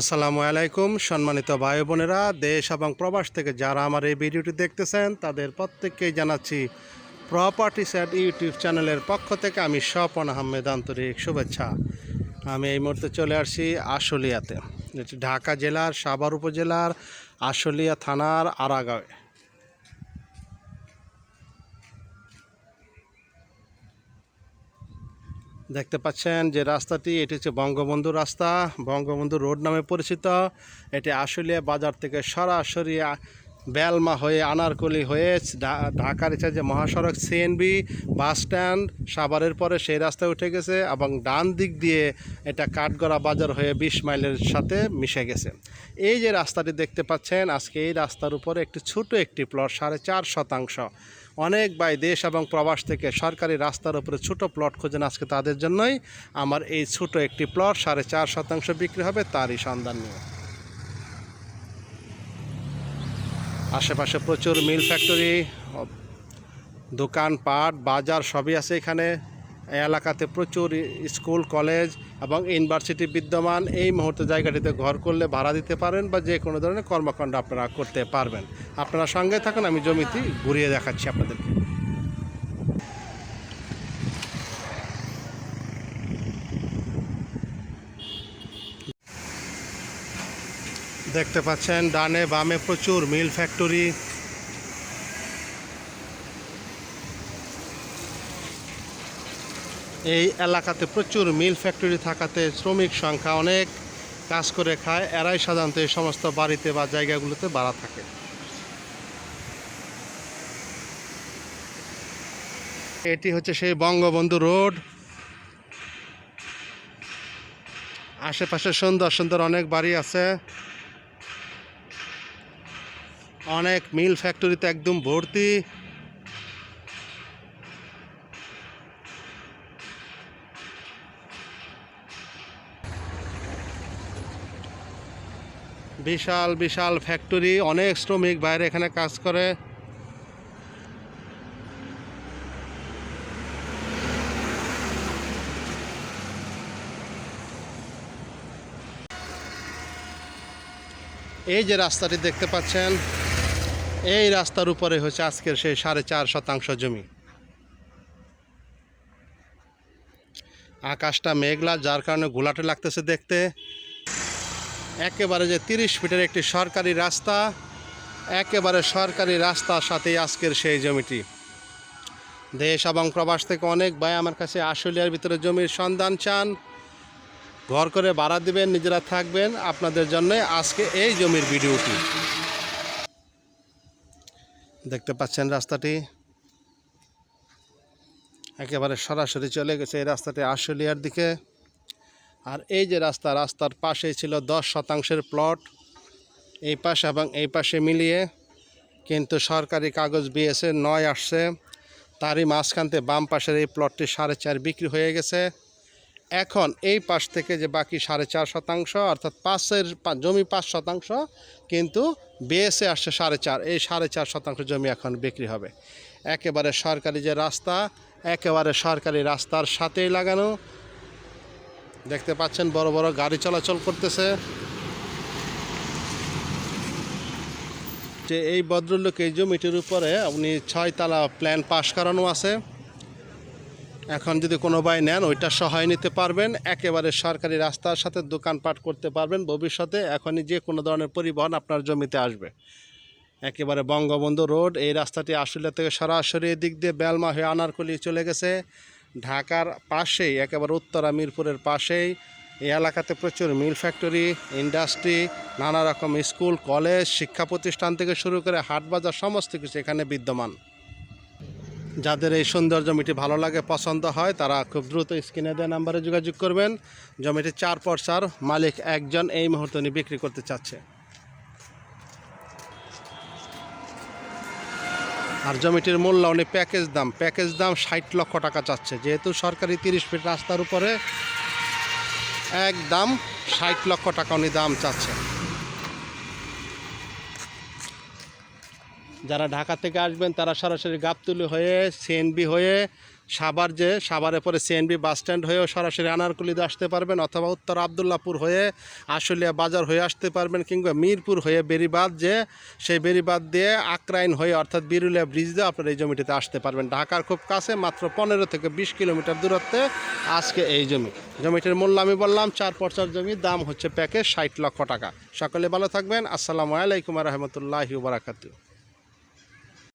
আসসালামু আলাইকুম, সম্মানিত ভাই বোনেরা, দেশ এবং প্রবাস থেকে যারা আমার এই ভিডিওটি দেখতেছেন, তাদের প্রত্যেককেই জানাচ্ছি প্রপার্টি স্যাট ইউটিউব চ্যানেলের পক্ষ থেকে আমি স্বপন আহমেদ আন্তরিক শুভেচ্ছা। আমি এই মুহূর্তে চলে আসছি আশুলিয়াতে। ঢাকা জেলার, সাভার উপজেলার আশুলিয়া থানার আরাগাঁয়ে দেখতে পাচ্ছেন যে রাস্তাটি, এটি হচ্ছে বঙ্গবন্ধু রাস্তা, বঙ্গবন্ধু রোড নামে পরিচিত। এটি আশুলিয়া বাজার থেকে সরাসরি বেলমা হয়ে, আনারকলি হয়ে ঢাকার যে মহাসড়ক সিএনবি বাস স্ট্যান্ড, সাভারের পরে সেই রাস্তায় উঠে গেছে এবং ডান দিক দিয়ে এটা কাঠগড়া বাজার হয়ে বিশ মাইলের সাথে মিশে গেছে। এই যে রাস্তাটি দেখতে পাচ্ছেন, আজকে এই রাস্তার উপরে একটি ছোট একটি প্লট, সাড়ে চার শতাংশ। অনেক ভাই দেশ এবং প্রবাস থেকে সরকারি রাস্তার উপরে ছোট প্লট খোঁজেন আজকে তাদের জন্যই। আমার এই ছোট একটি প্লট সাড়ে চার শতাংশ বিক্রি হবে তারই সন্ধান নিয়ে। আশেপাশে প্রচুর মিল ফ্যাক্টরি, দোকানপাট, বাজার সবই আছে এখানে। এলাকাতে প্রচুর স্কুল, কলেজ এবং ইউনিভার্সিটি বিদ্যমান। এই মুহূর্তে জায়গাটিতে ঘর করলে ভাড়া দিতে পারেন বা যে কোনো ধরনের কর্মকাণ্ড আপনারা করতে পারবেন। আপনারা সঙ্গে থাকুন, আমি জমিতে ঘুরিয়ে দেখাচ্ছি আপনাদেরকে। দেখতে পাচ্ছেন, ডানে বামে প্রচুর মিল ফ্যাক্টরি। এই এলাকাতে প্রচুর মিল ফ্যাক্টরি থাকাতে শ্রমিক সংখ্যা অনেক। কাজ করে খায়, এরাই সাধারণত এই সমস্ত বাড়িতে বা জায়গাগুলোতে বাড়া থাকে। এটি হচ্ছে সেই বঙ্গবন্ধু রোড। আশেপাশে সুন্দর সুন্দর অনেক বাড়ি আছে। অনেক মিল ফ্যাক্টরিতে একদম ভর্তি। বিশাল বিশাল ফ্যাক্টরি, অনেক শ্রমিক বাইরে এখানে কাজ করে। এই যে রাস্তাটি দেখতে পাচ্ছেন এই রাস্তার উপরে হচ্ছে আজকের সেই সাড়ে চার শতাংশ জমি। আকাশটা মেঘলা, যার কারণে ঘোলাটে লাগতেছে দেখতে। একেবারে যে তিরিশ ফিটের একটি সরকারি রাস্তা, একেবারে সরকারি রাস্তার সাথেই আজকের সেই জমিটি। দেশ এবং প্রবাস থেকে অনেক ভাই আমার কাছে আশুলিয়ার ভিতরে জমির সন্ধান চান। ঘর করে ভাড়া দিবেন, নিজেরা থাকবেন। আপনাদের জন্য আজকে এই জমির ভিডিওটি। দেখতে পাচ্ছেন রাস্তাটি। একেবারে সরাসরি চলে গেছে এই রাস্তাটি আশুলিয়ার দিকে। আর এই যে রাস্তা, রাস্তার পাশেই ছিল দশ শতাংশের প্লট। এই পাশে এবং এই পাশে মিলিয়ে কিন্তু সরকারি কাগজ বিয়েছে নয় আসছে। তারই মাঝখানতে বাম পাশের এই প্লটটি সাড়ে চার বিক্রি হয়ে গেছে। এখন এই পাশ থেকে যে বাকি সাড়ে চার শতাংশ, অর্থাৎ পাঁচের জমি পাঁচ শতাংশ, কিন্তু বিএসে আসছে সাড়ে চার। এই সাড়ে চার শতাংশ জমি এখন বিক্রি হবে। একেবারে সরকারি যে রাস্তা, একেবারে সরকারি রাস্তার সাথেই লাগানো। দেখতে পাচ্ছেন, বড় বড় গাড়ি চলাচল করতেছে। যে এই ভদ্রলোক এই জমিটির উপরে, উনি ছয়তলা প্ল্যান পাশ করানো আছে। এখন যদি কোনো ভাই নেন, ওইটা সহায় নিতে পারবেন, একেবারে সরকারি রাস্তার সাথে দোকানপাট করতে পারবেন, ভবিষ্যতে এখনই যে কোনো ধরনের পরিবহন আপনার জমিতে আসবে। একেবারে বঙ্গবন্ধু রোড, এই রাস্তাটি আশুলিয়া থেকে সরাসরি দিক দিয়ে বেলমা হয়ে আনারকলি চলে গেছে। ঢাকার পাশেই, একেবারে উত্তরা মিরপুরের পাশেই, এই এলাকাতে প্রচুর মিল ফ্যাক্টরি, ইন্ডাস্ট্রি, নানা রকম স্কুল, কলেজ, শিক্ষা প্রতিষ্ঠান থেকে শুরু করে হাট বাজার, সমস্ত কিছু এখানে বিদ্যমান। যাদের এই সুন্দর জমিটি ভালো লাগে, পছন্দ হয়, তারা খুব দ্রুত স্ক্রিনে দেওয়া নাম্বারে যোগাযোগ করবেন। জমিটি চার পর্সার মালিক একজন এই মুহূর্তে উনি বিক্রি করতে চাচ্ছে। আর জমিটির মূল্য উনি প্যাকেজ দাম প্যাকেজ দাম ষাট লক্ষ টাকা চাচ্ছে। যেহেতু সরকারি তিরিশ ফিট রাস্তার উপরে, এক দাম ষাট লক্ষ টাকা উনি দাম চাচ্ছে। যারা ঢাকা থেকে আসবেন, তারা সরাসরি গাবতুলি হয়ে সিএনবি হয়ে সাভার যে সাভারে পরে সিএনবি বাস স্ট্যান্ড হয়েও সরাসরি আনারকুলিতে আসতে পারবেন অথবা উত্তর আবদুল্লাপুর হয়ে আশুলিয়া বাজার হয়ে আসতে পারবেন কিংবা মিরপুর হয়ে বেরিবাদ যে, সেই বেরিবাদ দিয়ে আকরাইন হয়ে অর্থাৎ বিরুলিয়া ব্রিজ দিয়ে আপনার এই জমিটিতে আসতে পারবেন। ঢাকার খুব কাছে মাত্র পনেরো থেকে বিশ কিলোমিটার দূরত্বে আজকে এই জমি। জমিটির মূল্য আমি বললাম, চার পর্চার জমি, দাম হচ্ছে প্যাকেজ ষাট লক্ষ টাকা। সকলে ভালো থাকবেন। আসসালামু আলাইকুম রহমতুল্লাহি বারাকাতু